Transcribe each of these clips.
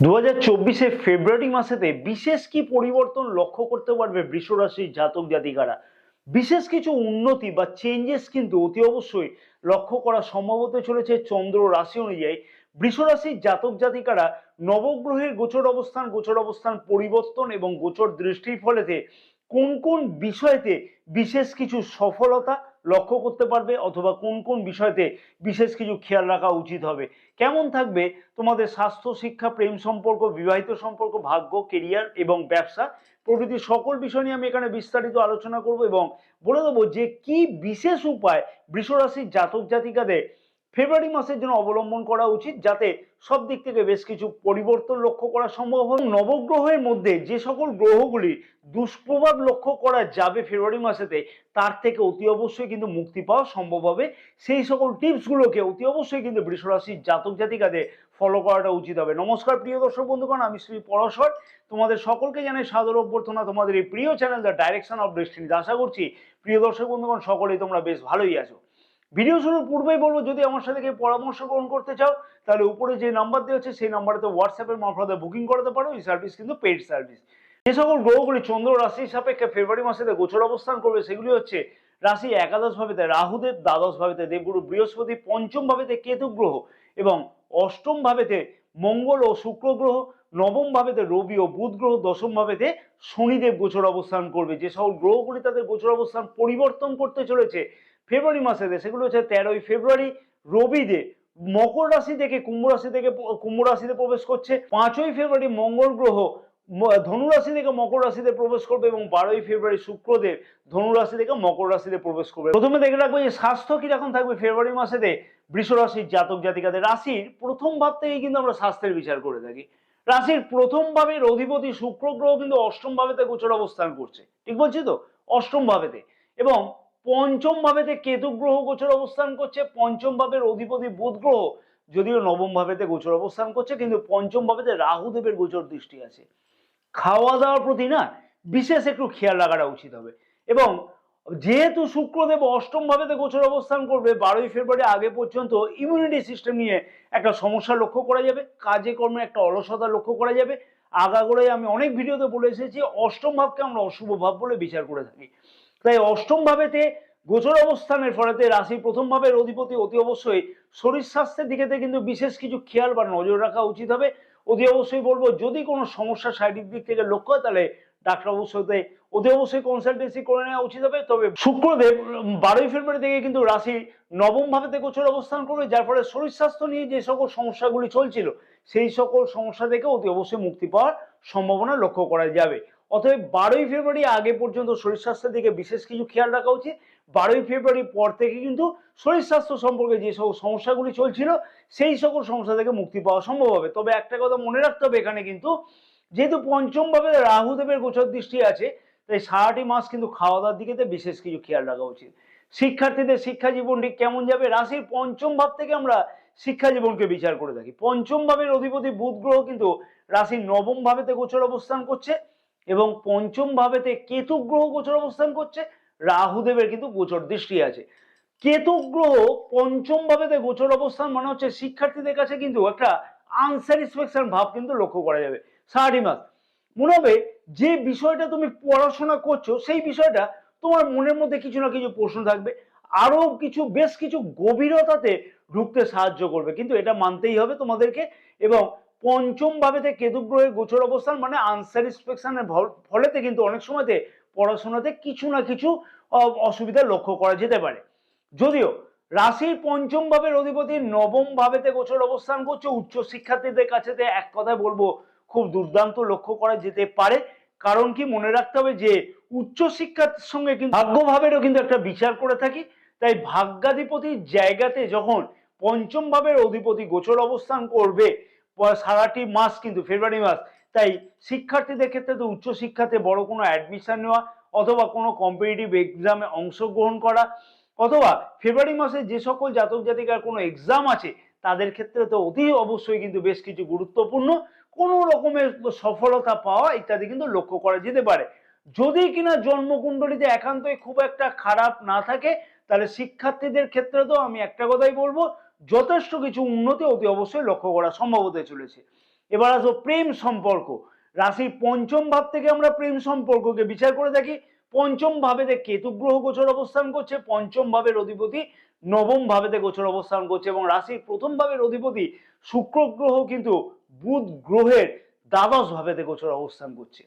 দু হাজার চব্বিশে ফেব্রুয়ারি মাসেতে বিশেষ কি পরিবর্তন লক্ষ্য করতে পারবে বৃষরাশির জাতক জাতিকারা? বিশেষ কিছু উন্নতি বা চেঞ্জেস কিন্তু অতি অবশ্যই লক্ষ্য করা সম্ভব হতে চলেছে চন্দ্র রাশি অনুযায়ী। বৃষরাশির জাতক জাতিকারা নবগ্রহের গোচর অবস্থান গোচর অবস্থান পরিবর্তন এবং গোচর দৃষ্টির ফলেতে কোন কোন বিষয়তে বিশেষ কিছু সফলতা লক্ষ্য করতে পারবে অথবা কোন কোন বিষয়তে বিশেষ কিছু খেয়াল রাখা উচিত হবে। কেমন থাকবে? তোমাদের স্বাস্থ্য, শিক্ষা, প্রেম সম্পর্ক, বিবাহিত সম্পর্ক, ভাগ্য কেরিয়ার এবং ব্যবসা প্রভৃতি সকল বিষয় নিয়ে আমি এখানে বিস্তারিত আলোচনা করব এবং বলে দেবো যে কি বিশেষ উপায় বৃষরাশির জাতক জাতিকাদের ফেব্রুয়ারি মাসের জন্য অবলম্বন করা উচিত যাতে সব দিক থেকে বেশ কিছু পরিবর্তন লক্ষ্য করা সম্ভব হয় নবগ্রহের মধ্যে যে সকল গ্রহগুলি দুষ্প্রভাব লক্ষ্য করা যাবে ফেব্রুয়ারি মাসেতে, তার থেকে অতি অবশ্যই কিন্তু মুক্তি পাওয়া সম্ভব হবে। সেই সকল টিপসগুলোকে অতি অবশ্যই কিন্তু বৃষরাশির জাতক জাতিকাদের ফলো করাটা উচিত হবে। নমস্কার প্রিয় দর্শক বন্ধুগণ, আমি শ্রী পরশর। তোমাদের সকলকে জানাই সাদর অভ্যর্থনা। তোমাদের এই প্রিয় চ্যানেল দ্য ডাইরেকশন অফ ডেস্টিনিতে আশা করছি, প্রিয় দর্শক বন্ধুগণ, সকলেই তোমরা বেশ ভালোই আছো। ভিডিও শুরুর পূর্বেই বলব, যদি আমার সাথে কেউ পরামর্শ গ্রহণ করতে চাও, তাহলে উপরে যে নাম্বার দেওয়া আছে, সেই নাম্বারেতে হোয়াটসঅ্যাপের মারফতে বুকিং করাতে পারো, এই সার্ভিস কিন্তু পেইড সার্ভিস যে সকল গ্রহগুলি চন্দ্র রাশির সাপেক্ষে ফেব্রুয়ারি মাসেতে গোচর অবস্থান করবে, সেগুলি হচ্ছে রাশি একাদশ ভাবেতে রাহুদেব দ্বাদশ ভাবেতে দেবগুরু বৃহস্পতি, পঞ্চম ভাবেতে কেতু গ্রহ এবং অষ্টম ভাবেতে মঙ্গল ও শুক্র গ্রহ, নবম ভাবেতে রবি ও বুধ গ্রহ, দশম ভাবেতে শনিদেব গোচর অবস্থান করবে। যে সকল গ্রহগুলি তাদের গোচর অবস্থান পরিবর্তন করতে চলেছে ফেব্রুয়ারি মাসে সেগুলো হচ্ছে তেরোই ফেব্রুয়ারি রবিদেব মকর রাশি থেকে কুম্ভ রাশি থেকে কুম্ভ রাশিতে প্রবেশ করছে। পাঁচই ফেব্রুয়ারি মঙ্গল গ্রহ, ম- ধনু থেকে মকর রাশিতে প্রবেশ করবে এবং বারোই ফেব্রুয়ারি শুক্রদেব ধনুরাশি থেকে মকর রাশিতে প্রবেশ করবে। প্রথমে দেখে রাখব যে স্বাস্থ্য কীরকম থাকবে ফেব্রুয়ারি মাসেতে বৃষ রাশির জাতক জাতিকাদের। রাশির প্রথম ভাব থেকেই কিন্তু আমরা স্বাস্থ্যের বিচার করে থাকি। রাশির প্রথম ভাবের অধিপতি শুক্র গ্রহ কিন্তু অষ্টম ভাবেতে গোচর অবস্থান করছে। ঠিক বলছি তো? অষ্টম ভাবেতে। এবং পঞ্চম ভাবেতে কেতু গ্রহ গোচর অবস্থান করছে পঞ্চম ভাবের অধিপতি বুধ গ্রহ যদিও নবম ভাবেতে গোচর অবস্থান করছে, কিন্তু পঞ্চম ভাবেতে রাহুদেবের গোচর দৃষ্টি আছে। খাওয়া দাওয়ার প্রতি না বিশেষ একটু খেয়াল রাখাটা উচিত হবে। এবং যেহেতু শুক্রদেব অষ্টম ভাবেতে গোচর অবস্থান করবে, বারোই ফেব্রুয়ারি আগে পর্যন্ত ইমিউনিটি সিস্টেম নিয়ে একটা সমস্যা লক্ষ্য করা যাবে, কাজে কর্মে একটা অলসতা লক্ষ্য করা যাবে। আগাগোড়ায় আমি অনেক ভিডিওতে বলে এসেছি অষ্টম ভাবকে আমরা অশুভ ভাব বলে বিচার করে থাকি। তাই অষ্টম ভাবেতে গোচর অবস্থানের ফলেতে রাশি প্রথম ভাবের অধিপতি অতি অবশ্যই শরীর স্বাস্থ্যের দিকেতে কিন্তু বিশেষ কিছু খেয়াল বা নজর রাখা উচিত হবে। অতি অবশ্যই বলব, যদি কোনো সমস্যা শারীরিক দিক থেকে লক্ষ্য হয়, তাহলে ডাক্তারবাবুর সাথে অতি অবশ্যই কনসালটেন্সি করে নেওয়া উচিত হবে। তবে শুক্রদেব বারোই ফেব্রুয়ারি থেকে কিন্তু রাশি নবম ভাবেতে গোচর অবস্থান করবে, যার ফলে শরীর স্বাস্থ্য নিয়ে যে সকল সমস্যাগুলি চলছিল, সেই সকল সমস্যা থেকে অতি অবশ্যই মুক্তি পাওয়ার সম্ভাবনা লক্ষ্য করা যাবে। অতএব বারোই ফেব্রুয়ারি আগে পর্যন্ত শরীর স্বাস্থ্যের দিকে বিশেষ কিছু খেয়াল রাখা উচিত। বারোই ফেব্রুয়ারি পর থেকে কিন্তু শরীর স্বাস্থ্য সম্পর্কে যে সকল সমস্যাগুলি চলছিল, সেই সকল সমস্যা থেকে মুক্তি পাওয়া সম্ভব হবে। তবে একটা কথা মনে রাখতে হবে এখানে কিন্তু, যেহেতু পঞ্চমভাবে রাহুদেবের গোচর দৃষ্টি আছে, তাই সারাটি মাস কিন্তু খাওয়া দাওয়ার দিকে বিশেষ কিছু খেয়াল রাখা উচিত। শিক্ষার্থীদের শিক্ষা জীবনটি কেমন যাবে? রাশির পঞ্চম ভাব থেকে আমরা শিক্ষা জীবনকে বিচার করে থাকি। পঞ্চম ভাবের অধিপতি বুধ গ্রহ কিন্তু রাশির নবম ভাবেতে গোচর অবস্থান করছে। এবং পঞ্চম ভাবেতে কেতু গ্রহ গোচর অবস্থান করছে, রাহুদেবের কিন্তু গোচর দৃষ্টি আছে। কেতু গ্রহ পঞ্চম ভাবেতে গোচর অবস্থান মানে হচ্ছে শিক্ষার্থীদের কাছে কিন্তু একটা আনস্যাটিসফ্যাকশন ভাব কিন্তু লক্ষ্য করা যাবে। সারাটি মাস মনে হবে যে বিষয়টা তুমি পড়াশোনা করছ, সেই বিষয়টা তোমার মনের মধ্যে কিছু না কিছু প্রশ্ন থাকবে। আরও কিছু, বেশ কিছু গভীরতাতে ঢুকতে সাহায্য করবে। কিন্তু এটা মানতেই হবে তোমাদেরকে এবং পঞ্চম ভাবেতে কেতু গ্রহের গোচর অবস্থান মানে আনস্যাটিসফ্যাকশনের ফলেতে কিন্তু অনেক সময়তে পড়াশোনাতে কিছু না কিছু অসুবিধা লক্ষ্য করা যেতে পারে। যদিও রাশির পঞ্চম ভাবের অধিপতি নবম ভাবেতে গোচর অবস্থান করছে উচ্চ শিক্ষার্থীদের কাছে এক কথায় বলব খুব দুর্দান্ত লক্ষ্য করা যেতে পারে। কারণ কি মনে রাখতে হবে যে উচ্চ শিক্ষার সঙ্গে কিন্তু ভাগ্য ভাবেরও কিন্তু একটা বিচার করে থাকি। তাই ভাগ্যাধিপতির জায়গাতে যখন পঞ্চম ভাবের অধিপতি গোচর অবস্থান করবে সারাটি মাস কিন্তু, ফেব্রুয়ারি মাস। তাই শিক্ষার্থীদের ক্ষেত্রে তো উচ্চশিক্ষাতে বড় কোনো অ্যাডমিশন নেওয়া অথবা কোনো কম্পিটিটিভ এক্সামে অংশগ্রহণ করা অথবা ফেব্রুয়ারি মাসে যে সকল জাতক জাতিকার কোনো এক্সাম আছে, তাদের ক্ষেত্রে তো অতি অবশ্যই কিন্তু বেশ কিছু গুরুত্বপূর্ণ কোনো রকমের সফলতা পাওয়া ইত্যাদি কিন্তু লক্ষ্য করা যেতে পারে। যদি কিনা জন্মকুণ্ডলিতে একান্তই খুব একটা খারাপ না থাকে, তাহলে শিক্ষার্থীদের ক্ষেত্রে তো আমি একটা কথাই বলব যথেষ্ট কিছু উন্নতি অতি অবশ্যই লক্ষ্য করা সম্ভব হতে চলেছে। এবার আসো প্রেম সম্পর্ক। রাশির পঞ্চম ভাব থেকে আমরা প্রেম সম্পর্ককে বিচার করে দেখি। পঞ্চম ভাবেতে কেতু গ্রহ গোচর অবস্থান করছে, পঞ্চম ভাবের অধিপতি নবম ভাবেতে গোচর অবস্থান করছে এবং রাশির প্রথম ভাবের অধিপতি শুক্র গ্রহ কিন্তু বুধ গ্রহের দ্বাদশ ভাবেতে গোচর অবস্থান করছে।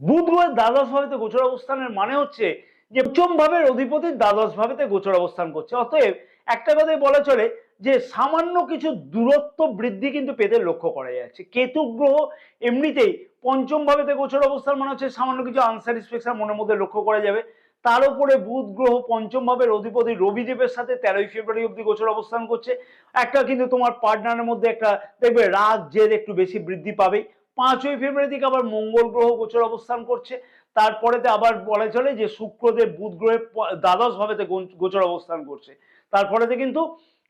বুধ গ্রহের দ্বাদশ ভাবেতে গোচর অবস্থানের মানে হচ্ছে যে পঞ্চম ভাবের অধিপতি দ্বাদশ ভাবেতে গোচর অবস্থান করছে। অতএব একটা কথাই বলা চলে যে সামান্য কিছু দূরত্ব বৃদ্ধি কিন্তু পেতে লক্ষ্য করা যাচ্ছে। কেতু গ্রহ এমনিতেই পঞ্চম ভাবেতে গোচর অবস্থান মানে হচ্ছে সামান্য কিছু আনস্যাটিসফ্যাকশন মনের মধ্যে লক্ষ্য করা যাবে। তার উপরে বুধ গ্রহ পঞ্চম ভাবের অধিপতি রবিদেবের সাথে তেরোই ফেব্রুয়ারি অব্দি গোচর অবস্থান করছে। একটা কিন্তু তোমার পার্টনারের মধ্যে একটা দেখবে রাগ জেদ একটু বেশি বৃদ্ধি পাবে। পাঁচই ফেব্রুয়ারি থেকে আবার মঙ্গল গ্রহ গোচর অবস্থান করছে। তারপরেতে আবার বলা চলে যে শুক্রদেব বুধ গ্রহে দ্বাদশ ভাবেতে গোচর অবস্থান করছে। তারপরেতে কিন্তু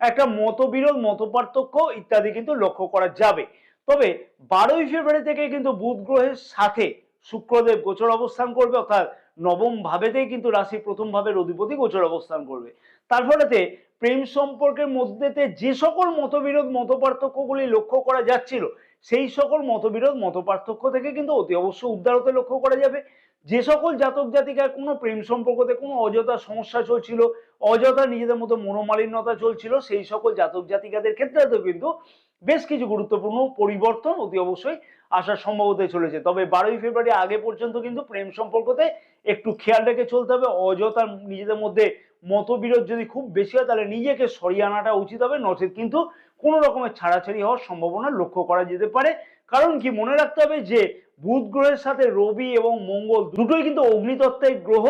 একটা মতবিরোধ মত পার্থক্য ইত্যাদি কিন্তু লক্ষ্য করা যাবে। তবে বারোই ফেব্রুয়ারি থেকে কিন্তু বুধ গ্রহের সাথে শুক্রদেব গোচর অবস্থান করবে, অর্থাৎ নবম ভাবেতেই কিন্তু রাশি প্রথম ভাবের অধিপতি গোচর অবস্থান করবে। তার ফলেতে প্রেম সম্পর্কের মধ্যেতে যে সকল মতবিরোধ মত পার্থক্যগুলি লক্ষ্য করা যাচ্ছিল, সেই সকল মতবিরোধ মত পার্থক্য থেকে কিন্তু অতি অবশ্য উদ্ধার হতে লক্ষ্য করা যাবে। যে সকল জাতক জাতিকার কোনো প্রেম সম্পর্কতে কোনো অযথা সমস্যা চলছিল, অযথা নিজেদের মতো মনোমালিন্যতা চলছিল, সেই সকল জাতক জাতিকাদের ক্ষেত্রেও কিন্তু বেশ কিছু গুরুত্বপূর্ণ পরিবর্তন অতি অবশ্যই আসার সম্ভবত চলেছে। তবে বারোই ফেব্রুয়ারি আগে পর্যন্ত কিন্তু প্রেম সম্পর্কতে একটু খেয়াল রেখে চলতে হবে। অযথা নিজেদের মধ্যে মতবিরোধ যদি খুব বেশি হয়, তাহলে নিজেকে সরিয়ে আনাটা উচিত হবে। নচেত কিন্তু কোনো রকমের ছাড়াছাড়ি হওয়ার সম্ভাবনা লক্ষ্য করা যেতে পারে। কারণ কি মনে রাখতে হবে যে বুধ গ্রহের সাথে রবি এবং মঙ্গল দুটোই কিন্তু অগ্নিতত্ত্বের গ্রহ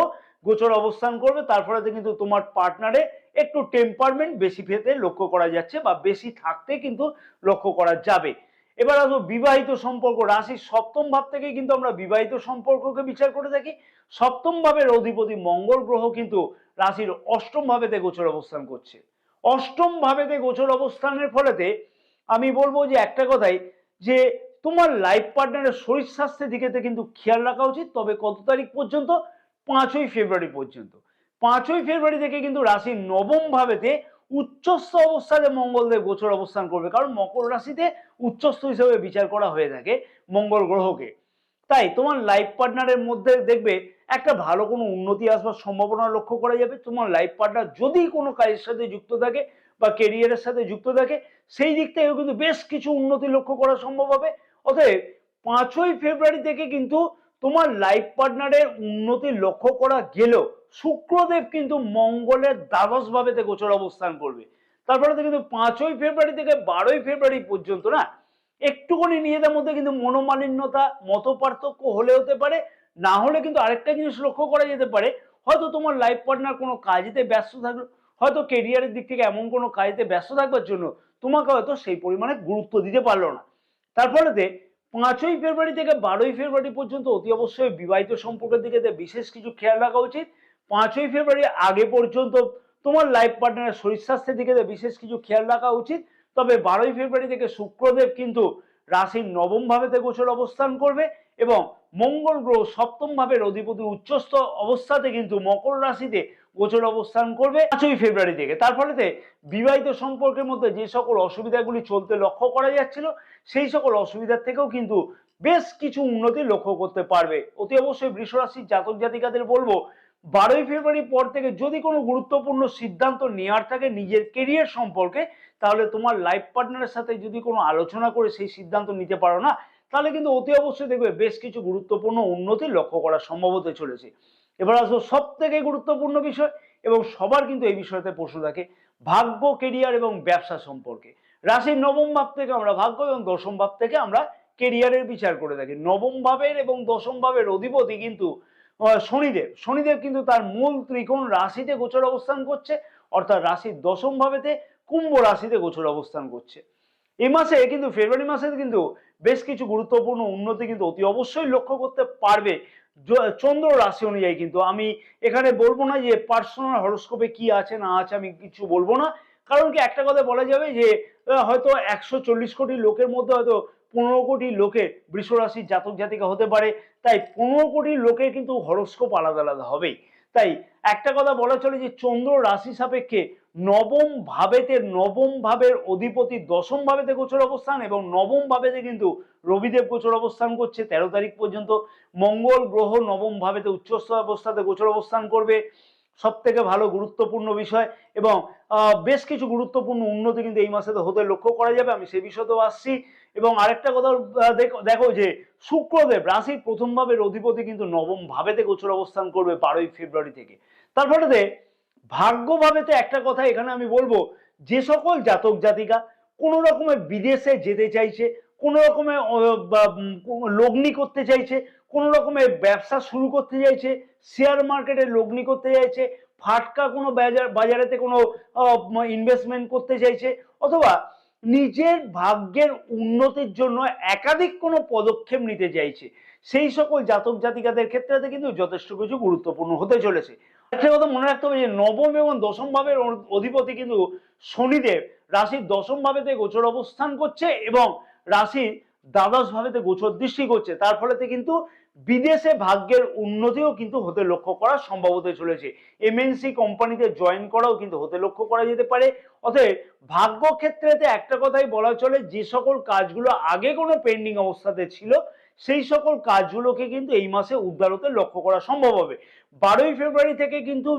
গোচর অবস্থান করবে। তার তারপরে কিন্তু তোমার পার্টনারে একটু টেম্পারমেন্ট বেশি পেতে লক্ষ্য করা যাচ্ছে বা বেশি থাকতে কিন্তু লক্ষ্য করা যাবে। এবার আসব বিবাহিত সম্পর্ক। রাশির সপ্তম ভাব থেকে কিন্তু আমরা বিবাহিত সম্পর্ককে বিচার করে থাকি। সপ্তম ভাবের অধিপতি মঙ্গল গ্রহ কিন্তু রাশির অষ্টম ভাবেতে গোচর অবস্থান করছে। অষ্টম ভাবেতে গোচর অবস্থানের ফলেতে আমি বলব যে একটা কথাই যে তোমার লাইফ পার্টনারের শরীর স্বাস্থ্যের দিকে কিন্তু খেয়াল রাখা উচিত। তবে কত তারিখ পর্যন্ত? পাঁচই ফেব্রুয়ারি পর্যন্ত। পাঁচই ফেব্রুয়ারি থেকে কিন্তু রাশি নবম ভাবেতে উচ্চস্থ অবস্থাতে মঙ্গলদেব গোচর অবস্থান করবে। কারণ মকর রাশিতে উচ্চস্থ হিসেবে বিচার করা হয়ে থাকে মঙ্গল গ্রহকে। তাই তোমার লাইফ পার্টনারের মধ্যে দেখবে একটা ভালো কোনো উন্নতি আসবার সম্ভাবনা লক্ষ্য করা যাবে। তোমার লাইফ পার্টনার যদি কোনো কাজের সাথে যুক্ত থাকে বা কেরিয়ারের সাথে যুক্ত থাকে, সেই দিক থেকেও কিন্তু বেশ কিছু উন্নতি লক্ষ্য করা সম্ভব হবে। অতএব পাঁচই ফেব্রুয়ারি থেকে কিন্তু তোমার লাইফ পার্টনারের উন্নতি লক্ষ্য করা গেলেও শুক্রদেব কিন্তু মঙ্গলের দ্বাদশ ভাবেতে গোচর অবস্থান করবে। তারপরে তো কিন্তু পাঁচই ফেব্রুয়ারি থেকে বারোই ফেব্রুয়ারি পর্যন্ত না, একটুখানি নিজেদের মধ্যে কিন্তু মনোমালিন্যতা মত পার্থক্য হলে হতে পারে, না হলে কিন্তু আরেকটা জিনিস লক্ষ্য করা যেতে পারে, হয়তো তোমার লাইফ পার্টনার কোনো কাজেতে ব্যস্ত থাকল, হয়তো কেরিয়ারের দিক থেকে এমন কোনো কাজেতে ব্যস্ত থাকবার জন্য তোমাকে হয়তো সেই পরিমাণে গুরুত্ব দিতে পারল না। তার ফলেতে পাঁচই ফেব্রুয়ারি থেকে বারোই ফেব্রুয়ারি পর্যন্ত অতি অবশ্যই বিবাহিত সম্পর্কের দিকে বিশেষ কিছু খেয়াল রাখা উচিত। পাঁচই ফেব্রুয়ারি আগে পর্যন্ত তোমার লাইফ পার্টনারের শরীর স্বাস্থ্যের দিকে বিশেষ কিছু খেয়াল রাখা উচিত। তবে বারোই ফেব্রুয়ারি থেকে শুক্রদেব কিন্তু রাশির নবম ভাবেতে গোচর অবস্থান করবে এবং মঙ্গল গ্রহ সপ্তম ভাবের অধিপতি উচ্চস্থ অবস্থাতে কিন্তু মকর রাশিতে গোচর অবস্থান করবে পাঁচই ফেব্রুয়ারি থেকে। তার ফলেতে বিবাহিত সম্পর্কের মধ্যে যে সকল অসুবিধাগুলি চলতে লক্ষ্য করা যাচ্ছিল, সেই সকল অসুবিধার থেকেও কিন্তু বেশ কিছু উন্নতি লক্ষ্য করতে পারবে। অতি অবশ্যই বৃষ রাশির জাতক জাতিকাদের বলব, বারোই ফেব্রুয়ারি পর থেকে যদি কোনো গুরুত্বপূর্ণ সিদ্ধান্ত নেওয়ার থাকে নিজের কেরিয়ার সম্পর্কে, তাহলে তোমার লাইফ পার্টনারের সাথে যদি কোনো আলোচনা করে সেই সিদ্ধান্ত নিতে পারো না, তাহলে কিন্তু অতি অবশ্যই দেখবে বেশ কিছু গুরুত্বপূর্ণ উন্নতি লক্ষ্য করা সম্ভব হতে চলেছে। এবার আসব সব থেকে গুরুত্বপূর্ণ বিষয় এবং সবার কিন্তু এই বিষয়তে প্রশ্ন থাকে, ভাগ্য কেরিয়ার এবং ব্যবসা সম্পর্কে। রাশির নবম ভাব থেকে আমরা ভাগ্য এবং দশম ভাব থেকে আমরা কেরিয়ারের বিচার করে থাকি। নবম ভাবের এবং দশম ভাবের অধিপতি কিন্তু শনিদেব। শনিদেব কিন্তু তার মূল ত্রিকোণ রাশিতে গোচর অবস্থান করছে, অর্থাৎ রাশির দশম ভাবেতে কুম্ভ রাশিতে গোচর অবস্থান করছে। এই মাসে কিন্তু, ফেব্রুয়ারি মাসে কিন্তু বেশ কিছু গুরুত্বপূর্ণ উন্নতি কিন্তু অতি অবশ্যই লক্ষ্য করতে পারবে চন্দ্র রাশি অনুযায়ী কিন্তু আমি এখানে বলব না যে পার্সোনাল হরস্কোপে কি আছে, না আছে আমি কিছু বলব না। কারণ কি একটা কথা বলা যাবে যে হয়তো একশো চল্লিশ কোটি লোকের মধ্যে হয়তো পনেরো কোটি লোকের বৃষ রাশির জাতক জাতিকা হতে পারে। তাই পনেরো কোটি লোকের কিন্তু হরস্কোপ আলাদা আলাদা হবেই। তাই একটা কথা বলা চলে যে চন্দ্র রাশি সাপেক্ষে নবম ভাবেতে, নবম ভাবের অধিপতি দশম ভাবেতে গোচর অবস্থান এবং নবম ভাবেতে কিন্তু রবিদেব গোচর অবস্থান করছে তেরো তারিখ পর্যন্ত। মঙ্গল গ্রহ নবম ভাবেতে উচ্চস্থ অবস্থাতে গোচর অবস্থান করবে। সব থেকে ভালো গুরুত্বপূর্ণ বিষয় এবং বেশ কিছু গুরুত্বপূর্ণ উন্নতি কিন্তু এই মাসে তো হতে লক্ষ্য করা যাবে। আমি সে বিষয়তেও আসছি। এবং আরেকটা কথা দেখো যে শুক্রদেব রাশির প্রথম ভাবের অধিপতি কিন্তু নবম ভাবেতে গোচর অবস্থান করবে বারোই ফেব্রুয়ারি থেকে। তারপরে ভাগ্য ভাবেতে একটা কথা এখানে আমি বলব, যে সকল জাতক জাতিকা কোনো রকমের বিদেশে যেতে চাইছে, কোনো কোনো লগ্নি করতে চাইছে, কোনো রকমের ব্যবসা শুরু করতে চাইছে শেয়ার মার্কেটে লগ্নি করতে চাইছে, ফাটকা কোনো বাজার, বাজারেতে কোনো ইনভেস্টমেন্ট করতে চাইছে, অথবা নিজের ভাগ্যের উন্নতির জন্য একাধিক কোনো পদক্ষেপ নিতে চাইছে। সেই সকল জাতক জাতিকাদের ক্ষেত্রে কিন্তু যথেষ্ট কিছু গুরুত্বপূর্ণ হতে চলেছে। একটা কথা মনে রাখতে হবে যে, নবম এবং দশম ভাবের অধিপতি কিন্তু শনিদেব। রাশির দশম ভাবেতে গোচর অবস্থান করছে এবং রাশির দ্বাদশ ভাবেতে গোচর দৃষ্টি করছে। তার ফলেতে কিন্তু বিদেশে ভাগ্যের উন্নতিও কিন্তু হতে লক্ষ্য করা সম্ভব হতে চলেছে। এমএনসি কোম্পানিতে জয়েন করাও কিন্তু হতে লক্ষ্য করা যেতে পারে। অতএব ভাগ্য ক্ষেত্রেতে একটা কথাই বলা চলে, যে সকল কাজগুলো আগে কোনো পেন্ডিং অবস্থাতে ছিল, সেই সকল কাজগুলোকে কিন্তু এই মাসে উদ্ধার হতে লক্ষ্য করা সম্ভব হবে। বারোই ফেব্রুয়ারি থেকে কিন্তু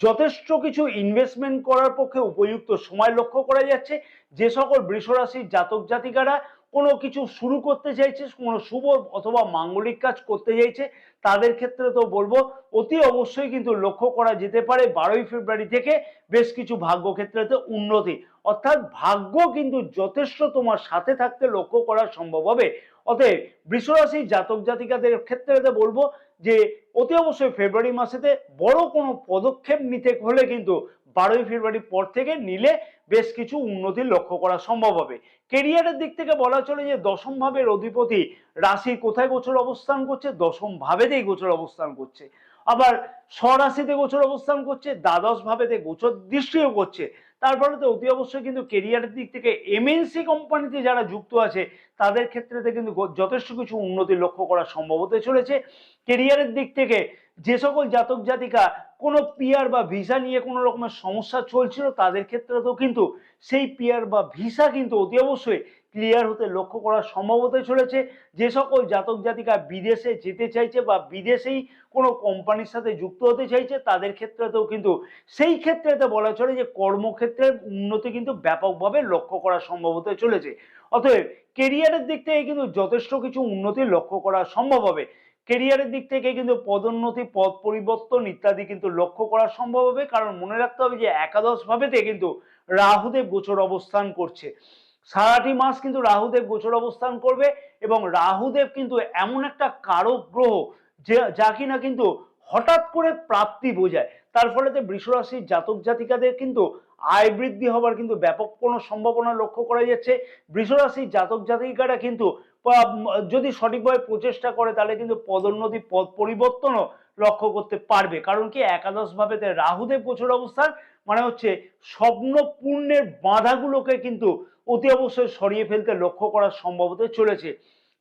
যথেষ্ট কিছু ইনভেস্টমেন্ট করার পক্ষে উপযুক্ত সময় লক্ষ্য করা যাচ্ছে। যে সকল বৃষরাশির জাতক জাতিকারা কোনো কিছু শুরু করতে চাইছে, কোনো শুভ অথবা মাঙ্গলিক কাজ করতে চাইছে, তাদের ক্ষেত্রে তো বলব অতি অবশ্যই কিন্তু লক্ষ্য করা যেতে পারে বারোই ফেব্রুয়ারি থেকে বেশ কিছু ভাগ্য ক্ষেত্রেতে উন্নতি। অর্থাৎ ভাগ্য কিন্তু যথেষ্ট তোমার সাথে থাকতে লক্ষ্য করা সম্ভব হবে। অতএব বৃষরাশির জাতক জাতিকাদের ক্ষেত্রে বলব যে অতি অবশ্যই ফেব্রুয়ারি মাসেতে বড় কোনো পদক্ষেপ নিতে হলে কিন্তু বারোই ফেব্রুয়ারি পর থেকে নিলে বেশ কিছু উন্নতি লক্ষ্য করা সম্ভব হবে। কেরিয়ারের দিক থেকে বলা চলে যে দশম ভাবের অধিপতি রাশি কোথায় গোচর অবস্থান করছে? দশম ভাবেতেই গোচর অবস্থান করছে। আবার স্বরাশিতে গোচর অবস্থান করছে, দ্বাদশ ভাবেতে গোচর দৃষ্টিও করছে। তারপরে তো অতি অবশ্যই কিন্তু কেরিয়ারের দিক থেকে এমএনসি কোম্পানিতে যারা যুক্ত আছে, তাদের ক্ষেত্রেতে কিন্তু যথেষ্ট কিছু উন্নতি লক্ষ্য করা সম্ভব হতে চলেছে। কেরিয়ারের দিক থেকে যে সকল জাতক জাতিকা কোনো পিয়ার বা ভিসা নিয়ে কোনো রকমের সমস্যা চলছিল, তাদের ক্ষেত্রেতেও কিন্তু সেই পিয়ার বা ভিসা কিন্তু অতি অবশ্যই ক্লিয়ার হতে লক্ষ্য করা সম্ভব চলেছে। যে সকল জাতক জাতিকা বিদেশে যেতে চাইছে বা বিদেশেই কোনো কোম্পানির সাথে যুক্ত হতে চাইছে, তাদের ক্ষেত্রেতেও কিন্তু সেই ক্ষেত্রেতে বলা চলে যে কর্মক্ষেত্রের উন্নতি কিন্তু ব্যাপকভাবে লক্ষ্য করা সম্ভব হতে চলেছে। অতএব কেরিয়ারের দিক থেকে কিন্তু যথেষ্ট কিছু উন্নতি লক্ষ্য করা সম্ভব হবে। কেরিয়ারের দিক থেকে কিন্তু পদোন্নতি, পদ পরিবর্তন ইত্যাদি কিন্তু লক্ষ্য করা সম্ভব হবে। কারণ মনে রাখতে হবে যে একাদশ ভাবেতে কিন্তু রাহুদেব গোচর অবস্থান করছে। সারাটি মাস কিন্তু রাহুদেব গোচর অবস্থান করবে এবং রাহুদেব কিন্তু এমন একটা কারক গ্রহ যে, যা কিনা কিন্তু হঠাৎ করে প্রাপ্তি বোঝায়। তার ফলেতে বৃষরাশির জাতক জাতিকাদের কিন্তু আয় বৃদ্ধি হবার কিন্তু ব্যাপক কোনো সম্ভাবনা লক্ষ্য করা যাচ্ছে। বৃষরাশির জাতক জাতিকারা কিন্তু যদি সঠিকভাবে প্রচেষ্টা করে, তাহলে কিন্তু পদোন্নতি পদ পরিবর্তনও লক্ষ্য করতে পারবে। কারণ কি? একাদশ রাহুদের প্রচুর অবস্থান মানে হচ্ছে স্বপ্ন পূর্ণের বাধাগুলোকে কিন্তু অতি অবশ্যই সরিয়ে ফেলতে লক্ষ্য করা সম্ভব হতে চলেছে।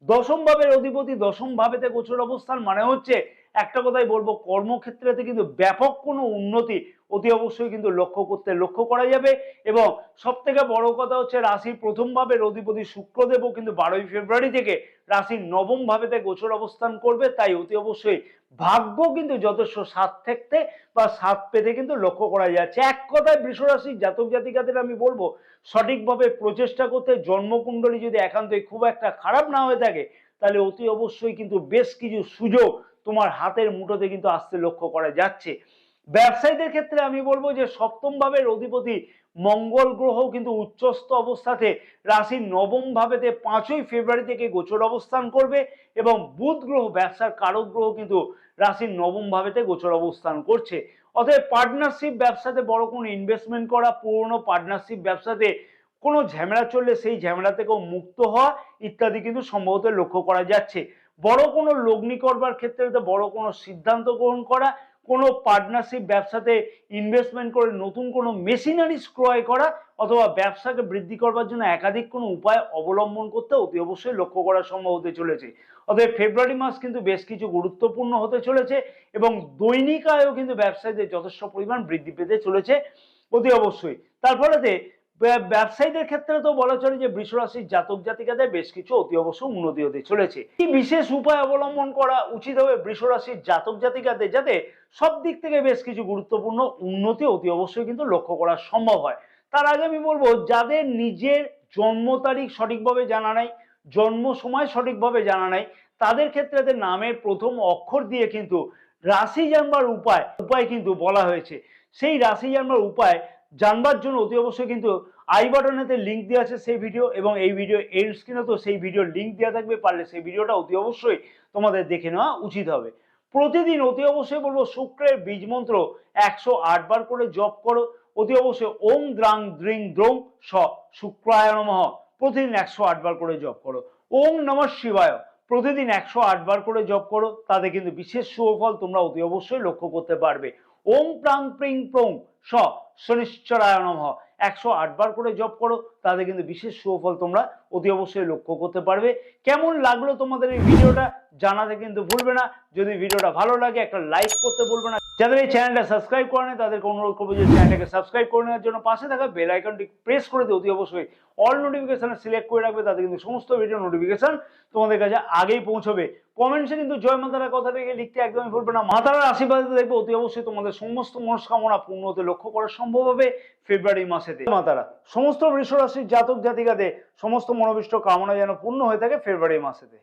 দশম ভাবের অধিপতি দশম ভাবেতে গোচর অবস্থান মানে হচ্ছে একটা কথাই বলব, কর্মক্ষেত্রেতে কিন্তু ব্যাপক কোনো উন্নতি অতি অবশ্যই কিন্তু লক্ষ্য করতে, লক্ষ্য করা যাবে এবং সব থেকে বড় কথা হচ্ছে রাশির প্রথম ভাবের অধিপতি শুক্রদেবও কিন্তু বারোই ফেব্রুয়ারি থেকে রাশির নবম ভাবেতে গোচর অবস্থান করবে, তাই অতি অবশ্যই ভাগ্য কিন্তু যথেষ্ট সাথ থাকতে বা সাথ পেতে কিন্তু লক্ষ্য করা যাচ্ছে। এক কথায় বৃষরাশির জাতক জাতিকাদের আমি বলব, সঠিকভাবে প্রচেষ্টা করতে, জন্মকুণ্ডলী যদি একান্তই খুব একটা খারাপ না হয়ে থাকে তাহলে অতি অবশ্যই কিন্তু বেশ কিছু সুযোগ তোমার হাতের মুঠোতে কিন্তু আসতে লক্ষ্য করা যাচ্ছে। ব্যবসায়ীদের ক্ষেত্রে আমি বলব যে সপ্তম ভাবের অধিপতি মঙ্গল গ্রহ কিন্তু উচ্চস্থ অবস্থাতে রাশির নবম ভাবেতে পাঁচই ফেব্রুয়ারি থেকে গোচর অবস্থান করবে এবং বুধ গ্রহ ব্যবসার কারক গ্রহ কিন্তু রাশির নবম ভাবেতে গোচর অবস্থান করছে। অতএব পার্টনারশিপ ব্যবসাতে বড় কোনো ইনভেস্টমেন্ট করা, পুরনো পার্টনারশিপ ব্যবসাতে কোনো ঝামেলা চললে সেই ঝামেলা থেকেও মুক্ত হওয়া ইত্যাদি কিন্তু সম্ভবত লক্ষ্য করা যাচ্ছে। বড় কোনো লগ্নি করবার ক্ষেত্রে বড় কোনো সিদ্ধান্ত গ্রহণ করা, কোনো পার্টনারশিপ ব্যবসাতে ইনভেস্টমেন্ট করে নতুন কোনো মেশিনারিজ ক্রয় করা অথবা ব্যবসাকে বৃদ্ধি করবার জন্য একাধিক কোনো উপায় অবলম্বন করতে অতি অবশ্যই লক্ষ্য করা সম্ভব হতে চলেছে। অতএব ফেব্রুয়ারি মাস কিন্তু বেশ কিছু গুরুত্বপূর্ণ হতে চলেছে এবং দৈনিক আয়ও কিন্তু ব্যবসায়ীদের যথেষ্ট পরিমাণ বৃদ্ধি পেতে চলেছে অতি অবশ্যই। তার ফলেতে ব্যবসায়ীদের ক্ষেত্রে তো বলা চলে যে বৃষরাশির জাতক জাতিকাদের বেশ কিছু অতি অবশ্য উন্নতি হতে চলেছে। কি বিশেষ উপায় অবলম্বন করা উচিত হবে বৃষরাশির জাতক জাতিকাদের যাতে সব দিক থেকে বেশ কিছু গুরুত্বপূর্ণ উন্নতি অতি অবশ্যই কিন্তু লক্ষ্য করা সম্ভব হয়? তার আগে আমি বলব, যাদের নিজের জন্ম তারিখ সঠিকভাবে জানা নাই, জন্ম সময় সঠিকভাবে জানা নাই, তাদের ক্ষেত্রে নামের প্রথম অক্ষর দিয়ে কিন্তু রাশি জানবার উপায় উপায় কিন্তু বলা হয়েছে। সেই রাশি জানবার উপায় জানবার জন্য অতি অবশ্যই কিন্তু আই বাটনেতে লিঙ্ক দেওয়া আছে সেই ভিডিও এবং এই ভিডিও এর স্ক্রিনে তো সেই ভিডিওর লিঙ্ক দেওয়া থাকবে, পারলে সেই ভিডিওটা অতি অবশ্যই তোমাদের দেখে নেওয়া উচিত হবে। প্রতিদিন অতি অবশ্যই বলব শুক্রের বীজ মন্ত্র একশো আট বার করে জপ করো। অতি অবশ্যই ওম দ্রাং দ্রিং দ্রৌং স শুক্রায় নমঃ। প্রতিদিন একশো আট বার করে জপ করো। ওম নমঃ শিবায়। প্রতিদিন একশো আট বার করে জপ করো, তাতে কিন্তু বিশেষ সুফল তোমরা অতি অবশ্যই লক্ষ্য করতে পারবে। ওম প্রাং প্রিং প্রং স শনিশ্চরায় নমঃ। একশো আট বার করে জব করো তাতে কিন্তু বিশেষ সুফল তোমরা অতি অবশ্যই লক্ষ্য করতে পারবে। কেমন লাগল তোমাদের এই ভিডিওটা জানাতে কিন্তু ভুলবে না। যদি ভিডিওটা ভালো লাগে, একটা লাইক করতে ভুলবে না। যাদের এই চ্যানেলটা সাবস্ক্রাইব করে নেই, তাদেরকে অনুরোধ করব যে চ্যানেলটাকে সাবস্ক্রাইব করে নেওয়ার জন্য পাশে থাকা বেল আইকনটি প্রেস করে দিয়ে অতি অবশ্যই অল নোটিফিকেশন সিলেক্ট করে রাখবে, তাতে কিন্তু সমস্ত ভিডিও নোটিফিকেশন তোমাদের কাছে আগেই পৌঁছবে। কমেন্টসে কিন্তু জয় মাতারা কথাটাকে লিখতে একদমই ভুলবে না। মাতারার আশীর্বাদে দেখবে অতি অবশ্যই তোমাদের সমস্ত মনস্কামনা পূর্ণ হতে লক্ষ্য করা সম্ভব হবে ফেব্রুয়ারি মাসেতে। মাতারা, সমস্ত বৃষ রাশির জাতক জাতিকাদের সমস্ত মনোবিষ্ট কামনা যেন পূর্ণ হয়ে থাকে ফেব্রুয়ারি মাসেতে।